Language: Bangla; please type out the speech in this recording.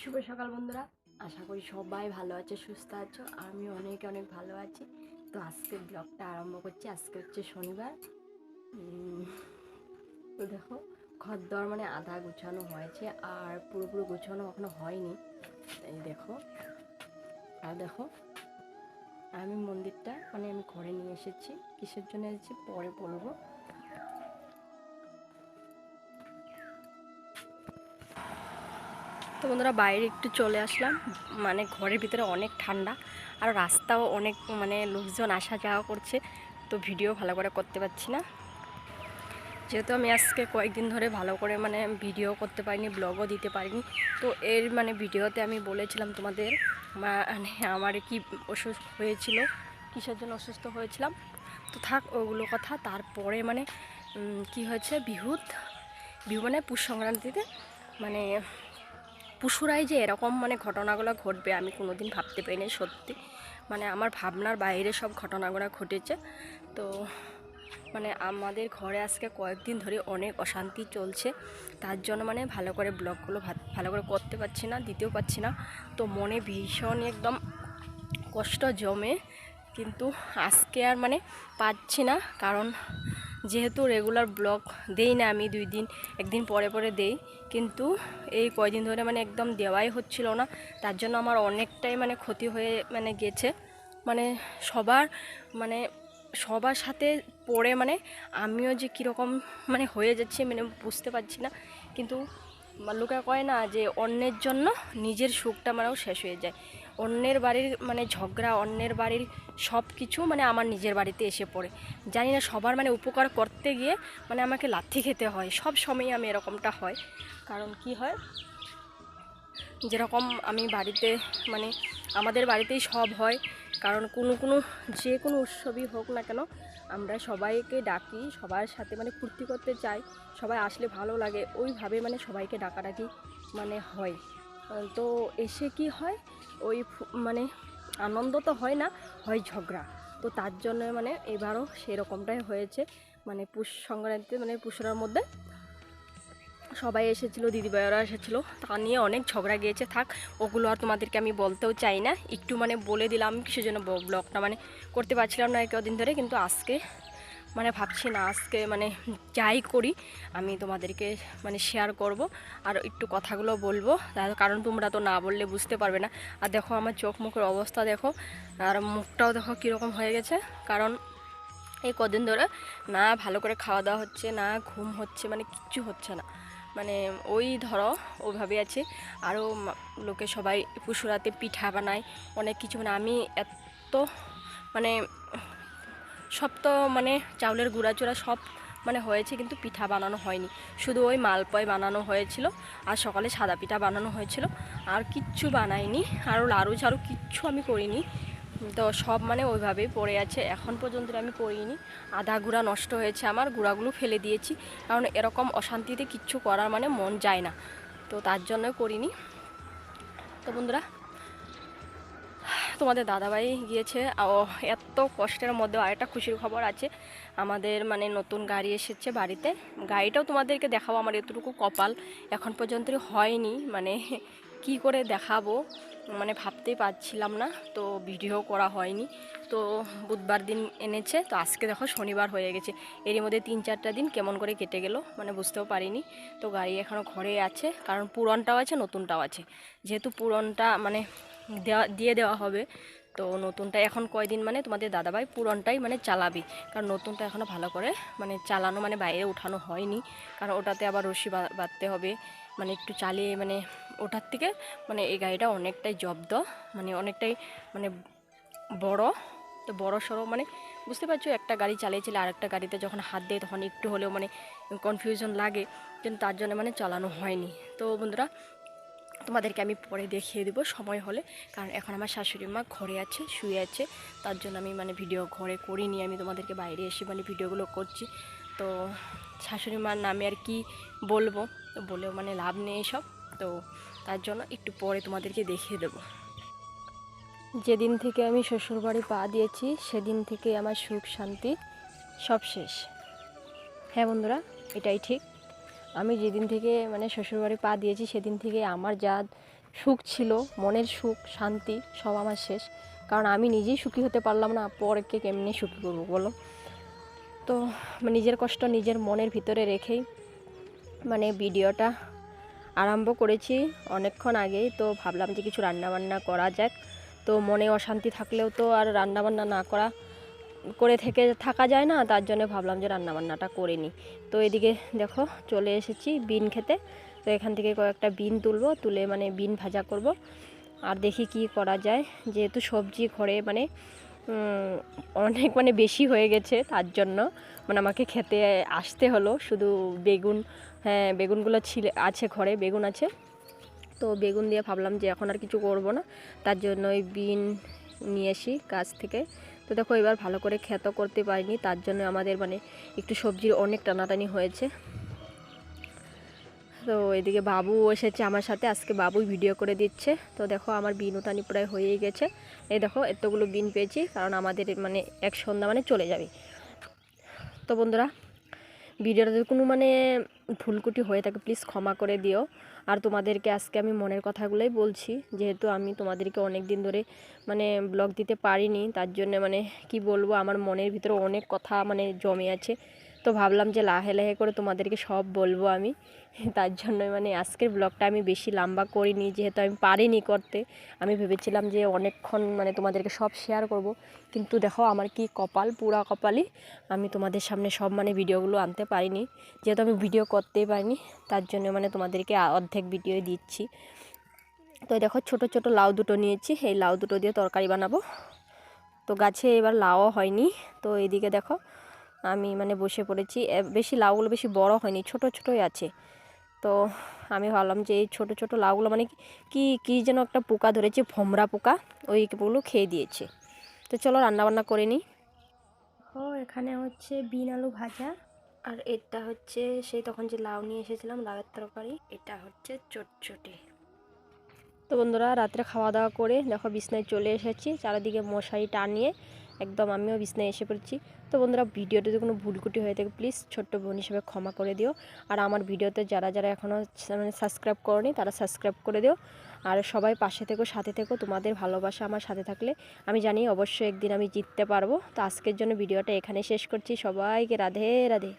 শুভ সকাল বন্ধুরা। আশা করি সবাই ভালো আছে, সুস্থ আছো। আমি অনেক অনেক ভালো আছি। তো আজকে ব্লগটা আরম্ভ করছি। আজকে হচ্ছে শনিবার। তো দেখো ঘর দর মানে আধা গুছানো হয়েছে আর পুরোপুরি গুছানো এখনও হয়নি। এই দেখো, আর দেখো, আমি মন্দিরটা মানে আমি ঘরে নিয়ে এসেছি। কিসের জন্য এসেছি? পরে বলব। তো বন্ধুরা বাইরে একটু চলে আসলাম। মানে ঘরের ভিতরে অনেক ঠান্ডা আর রাস্তাও অনেক মানে লোকজন আসা যাওয়া করছে। তো ভিডিও ভালো করে করতে পারছি না। যেহেতু আমি আজকে কয়েকদিন ধরে ভালো করে মানে ভিডিও করতে পারিনি ব্লগও দিতে পারিনি। তো এর মানে ভিডিওতে আমি বলেছিলাম তোমাদের মানে আমার কি অসুস্থ হয়েছিল, কিসের জন্য অসুস্থ হয়েছিলাম। তো থাক, ওগুলো কথা। তারপরে মানে কি হয়েছে? বিহুত বিহু মানে পুষ সংক্রান্তিতে মানে পুষুরাই যে এরকম মানে ঘটনাগুলো ঘটবে, আমি কোনোদিন ভাবতে পারি পারিনি সত্যি। মানে আমার ভাবনার বাইরে সব ঘটনাগুলো ঘটেছে। তো মানে আমাদের ঘরে আজকে কয়েকদিন ধরে অনেক অশান্তি চলছে। তার জন্য মানে ভালো করে ব্লগগুলো ভালো করে করতে পারছি না, দিতেও পারছি না। তো মনে ভীষণ একদম কষ্ট জমে। কিন্তু আজকে আর মানে পাচ্ছি না। কারণ যেহেতু রেগুলার ব্লগ দেই না আমি দুই দিন, একদিন পরে পরে দেই, কিন্তু এই কয়দিন ধরে মানে একদম দেওয়াই হচ্ছিল না। তার জন্য আমার অনেকটাই মানে ক্ষতি হয়ে মানে গেছে। মানে সবার মানে সবার সাথে পড়ে মানে আমিও যে কীরকম মানে হয়ে যাচ্ছে মানে বুঝতে পারছি না। কিন্তু লোকে কয় না যে অন্যের জন্য নিজের সুখটা মানেও শেষ হয়ে যায়। অন্যের বাড়ির মানে ঝগড়া, অন্যের বাড়ির সব কিছু মানে আমার নিজের বাড়িতে এসে পড়ে। জানি না সবার মানে উপকার করতে গিয়ে মানে আমাকে লাথি খেতে হয়, সব সময় আমি এরকমটা হয়। কারণ কি হয়? যেরকম আমি বাড়িতে মানে আমাদের বাড়িতেই সব হয়, কারণ কোনো কোনো যে কোনো উৎসবই হোক না কেন, আমরা সবাইকে ডাকি, সবার সাথে মানে ফুর্তি করতে চাই সবাই আসলে ভালো লাগে, ওইভাবে মানে সবাইকে ডাকাডাকি মানে হয়। তো এসে কি হয়? ওই মানে আনন্দ তো হয় না, হয় ঝগড়া। তো তার জন্য মানে এবারও সেরকমটাই হয়েছে। মানে পুষ সংক্রান্তি মানে পুষরার মধ্যে সবাই এসেছিল দিদিভাইরা এসেছিল। তা নিয়ে অনেক ঝগড়া গিয়েছে। থাক, ওগুলো আর তোমাদেরকে আমি বলতেও চাই না। একটু মানে বলে দিলাম কিসের জন্য ব্লগটা মানে করতে পারছিলাম না কদিন ধরে, কিন্তু আজকে মানে ভাবছি না, আজকে মানে যাই করি, আমি তোমাদেরকে মানে শেয়ার করব আর একটু কথাগুলো বলব। কারণ তোমরা তো না বললে বুঝতে পারবে না। আর দেখো আমার চোখ মুখের অবস্থা দেখো, আর মুখটাও দেখো কীরকম হয়ে গেছে। কারণ এই কদিন ধরে না ভালো করে খাওয়া দাওয়া হচ্ছে, না ঘুম হচ্ছে মানে কিচ্ছু হচ্ছে না। মানে ওই ধরো ওইভাবে আছে। আরও লোকে সবাই পুষুরাতে পিঠা বানায়, অনেক কিছু মানে আমি এত মানে সব তো মানে চাউলের গুঁড়া চূড়া সব মানে হয়েছে কিন্তু পিঠা বানানো হয়নি। শুধু ওই মালপয় বানানো হয়েছিল আর সকালে সাদা পিঠা বানানো হয়েছিল। আর কিচ্ছু বানাইনি, আরও লাড়ু ঝাড়ু কিচ্ছু আমি করিনি। তো সব মানে ওইভাবেই পড়ে আছে, এখন পর্যন্ত আমি করিনি আধা গুঁড়া নষ্ট হয়েছে আমার, গুঁড়াগুলো ফেলে দিয়েছি। কারণ এরকম অশান্তিতে কিচ্ছু করার মানে মন যায় না। তো তার জন্য করিনি। তো বন্ধুরা তোমাদের দাদাভাই গিয়েছে। ও, এত কষ্টের মধ্যে আরেকটা খুশির খবর আছে। আমাদের মানে নতুন গাড়ি এসেছে বাড়িতে। গাড়িটাও তোমাদেরকে দেখাবো, আমার এতটুকু কপাল এখন পর্যন্ত হয়নি। মানে কি করে দেখাবো? মানে ভাবতেই পারছিলাম না, তো ভিডিও করা হয়নি। তো বুধবার দিন এনেছে, তো আজকে দেখো শনিবার হয়ে গেছে। এরই মধ্যে তিন চারটা দিন কেমন করে কেটে গেল মানে বুঝতেও পারিনি। তো গাড়ি এখনও ঘরে আছে, কারণ পুরনটাও আছে, নতুনটাও আছে। যেহেতু পুরনটা মানে দেওয়া, দিয়ে দেওয়া হবে। তো নতুনটা এখন কয়দিন মানে তোমাদের দাদাভাই পুরনটাই মানে চালাবি। কারণ নতুনটা এখনও ভালো করে মানে চালানো মানে বাইরে উঠানো হয়নি। কারণ ওটাতে আবার রশি বাঁধতে হবে। মানে একটু চালিয়ে মানে ওটার থেকে মানে এই গাড়িটা অনেকটাই জব্দ মানে অনেকটাই মানে বড়। তো বড় সড়ো মানে বুঝতে পারছ, একটা গাড়ি চালিয়েছিলে আরেকটা গাড়িতে যখন হাত দেয় তখন একটু হলেও মানে কনফিউশন লাগে। কিন্তু তার জন্য মানে চালানো হয়নি। তো বন্ধুরা তোমাদেরকে আমি পরে দেখিয়ে দেবো, সময় হলে। কারণ এখন আমার শাশুড়ি মা ঘরে আছে, শুয়ে আছে। তার জন্য আমি মানে ভিডিও ঘরে করিনি, আমি তোমাদেরকে বাইরে এসে মানে ভিডিওগুলো করছি। তো শাশুড়ি মার নামে আর কি বলব, বলেও মানে লাভ নেই সব। তো তার জন্য একটু পরে তোমাদেরকে দেখিয়ে দেবো। যেদিন থেকে আমি শ্বশুরবাড়ি পা দিয়েছি, সেদিন থেকে আমার সুখ শান্তি সব শেষ। হ্যাঁ বন্ধুরা, এটাই ঠিক। আমি যেদিন থেকে মানে শ্বশুরবাড়ি পা দিয়েছি, সেদিন থেকে আমার যা সুখ ছিল, মনের সুখ, শান্তি, সব আমার শেষ। কারণ আমি নিজেই সুখী হতে পারলাম না পরকে কেমনি সুখী করব বলো? তো নিজের কষ্ট নিজের মনের ভিতরে রেখেই মানে ভিডিওটা আরম্ভ করেছি অনেকক্ষণ আগেই। তো ভাবলাম যে কিছু রান্নাবান্না করা যাক। তো মনে অশান্তি থাকলেও তো আর রান্নাবান্না না করা করে থেকে থাকা যায় না, তার জন্য ভাবলাম যে রান্নাবান্নাটা করে নিই। তো এদিকে দেখো চলে এসেছি বিন খেতে। তো এখান থেকে কয়েকটা বিন তুলবো, তুলে মানে বিন ভাজা করব। আর দেখি কি করা যায়। যেহেতু সবজি ঘরে মানে অনেক মানে বেশি হয়ে গেছে, তার জন্য মানে আমাকে খেতে আসতে হলো। শুধু বেগুন হ্যাঁ বেগুনগুলো ছিল, আছে ঘরে, বেগুন আছে। তো বেগুন দিয়ে ভাবলাম যে এখন আর কিছু করব না। তার জন্য ওই বিন নিয়ে আসি গাছ থেকে। তো দেখো, এবার ভালো করে খেত করতে পারিনি, তার জন্য আমাদের মানে একটু সবজির অনেক টানাটানি হয়েছে। তো এদিকে বাবু এসেছে আমার সাথে, আজকে বাবুই ভিডিও করে দিচ্ছে। তো দেখো, আমার বিন উঠানি প্রায় হয়েই গেছে। এই দেখো, এতগুলো বিন পেয়েছি, কারণ আমাদের মানে এক সন্ধ্যা মানে চলে যাবে। তো বন্ধুরা ভিডিওটা কোনো মানে ভুলকুটি হয়ে থাকে প্লিজ ক্ষমা করে দিও। আর তোমাদেরকে আজকে আমি মনের কথাগুলোই বলছি। যেহেতু আমি তোমাদেরকে অনেক দিন ধরে মানে ব্লগ দিতে পারিনি, তার জন্য মানে কি বলব, আমার মনের ভিতরে অনেক কথা মানে জমে আছে। তো ভাবলাম যে লাহে লাহে করে তোমাদেরকে সব বলব আমি। তার জন্য মানে আজকের ব্লগটা আমি বেশি লম্বা করিনি, যেহেতু আমি পারিনি করতে। আমি ভেবেছিলাম যে অনেকক্ষণ মানে তোমাদেরকে সব শেয়ার করব। কিন্তু দেখো আমার কি কপাল, পুরা কপালই আমি তোমাদের সামনে সব মানে ভিডিওগুলো আনতে পারিনি। যেহেতু আমি ভিডিও করতেই পারিনি, তার জন্য মানে তোমাদেরকে অর্ধেক ভিডিও দিচ্ছি। তো দেখো ছোট ছোট লাউ দুটো নিয়েছি, এই লাউ দুটো দিয়ে তরকারি বানাবো। তো গাছে এবার লাউও হয়নি। তো এদিকে দেখো আমি মানে বসে পড়েছি। বেশি লাউগুলো বেশি বড় হয়নি ছোট ছোটই আছে। তো আমি ভাবলাম যে এই ছোটো ছোটো লাউগুলো মানে কি কি যেন একটা পোকা ধরেছে ভমরা পোকা ওইগুলো খেয়ে দিয়েছে। তো চলো রান্নাবান্না করে নিই। ও এখানে হচ্ছে বিন আলু ভাজা আর এটা হচ্ছে সেই তখন যে লাউ নিয়ে এসেছিলাম লাউয়ের তরকারি এটা হচ্ছে চটচটে। তো বন্ধুরা রাত্রে খাওয়া দাওয়া করে দেখো বিছনায় চলে এসেছি চারিদিকে মশারি টানিয়ে একদম আমিও বিছনায় এসে পড়েছি। তো বন্ধুরা ভিডিওতে যদি কোনো ভুলকুটি হয়ে থাকে প্লিজ ছোট্ট বোন হিসেবে ক্ষমা করে দিও। আর আমার ভিডিওতে যারা যারা এখনও মানে সাবস্ক্রাইব করনি, তারা সাবস্ক্রাইব করে দিও। আর সবাই পাশে থেকো, সাথে থেকো, তোমাদের ভালোবাসা আমার সাথে থাকলে আমি জানি অবশ্যই একদিন আমি জিততে পারব। তো আজকের জন্য ভিডিওটা এখানে শেষ করছি। সবাইকে রাধে রাধে।